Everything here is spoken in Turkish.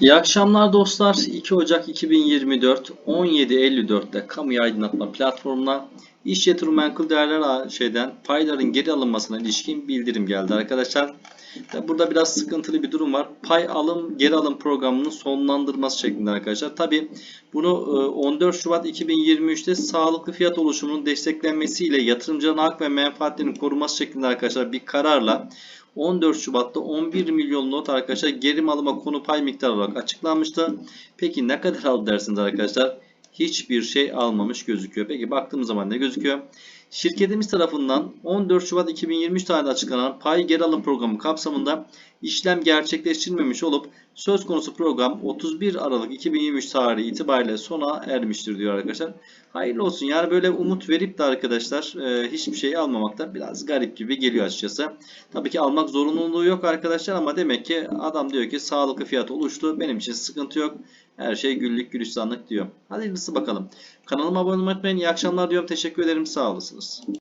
İyi akşamlar dostlar. 2 Ocak 2024 17.54'te kamuya aydınlatma platformuna iş yatırım değerler şeyden payların geri alınmasına ilişkin bildirim geldi arkadaşlar. Burada biraz sıkıntılı bir durum var. Pay alım geri alım programının sonlandırması şeklinde arkadaşlar. Tabi bunu e, 14 Şubat 2023'te sağlıklı fiyat oluşumunun desteklenmesiyle yatırımcının hak ve menfaatlerinin korunması şeklinde arkadaşlar bir kararla 14 Şubat'ta 11 milyon not arkadaşlar geri alıma konu pay miktarı olarak açıklanmıştı. Peki ne kadar aldı dersiniz arkadaşlar? Hiçbir şey almamış gözüküyor. Peki baktığımız zaman ne gözüküyor? Şirketimiz tarafından 14 Şubat 2023 tarihinde açıklanan pay geri alım programı kapsamında işlem gerçekleştirilmemiş olup söz konusu program 31 Aralık 2023 tarihi itibariyle sona ermiştir diyor arkadaşlar. Hayırlı olsun. Yani böyle umut verip de arkadaşlar e, hiçbir şey almamak da biraz garip gibi geliyor açıkçası. Tabii ki almak zorunluluğu yok arkadaşlar ama demek ki adam diyor ki sağlıklı fiyat oluştu. Benim için sıkıntı yok. Her şey güllük gülistanlık diyor. Hadi hayırlısı bakalım. Kanalıma abone olmayı unutmayın. İyi akşamlar diyorum. Teşekkür ederim. Sağ Jesus.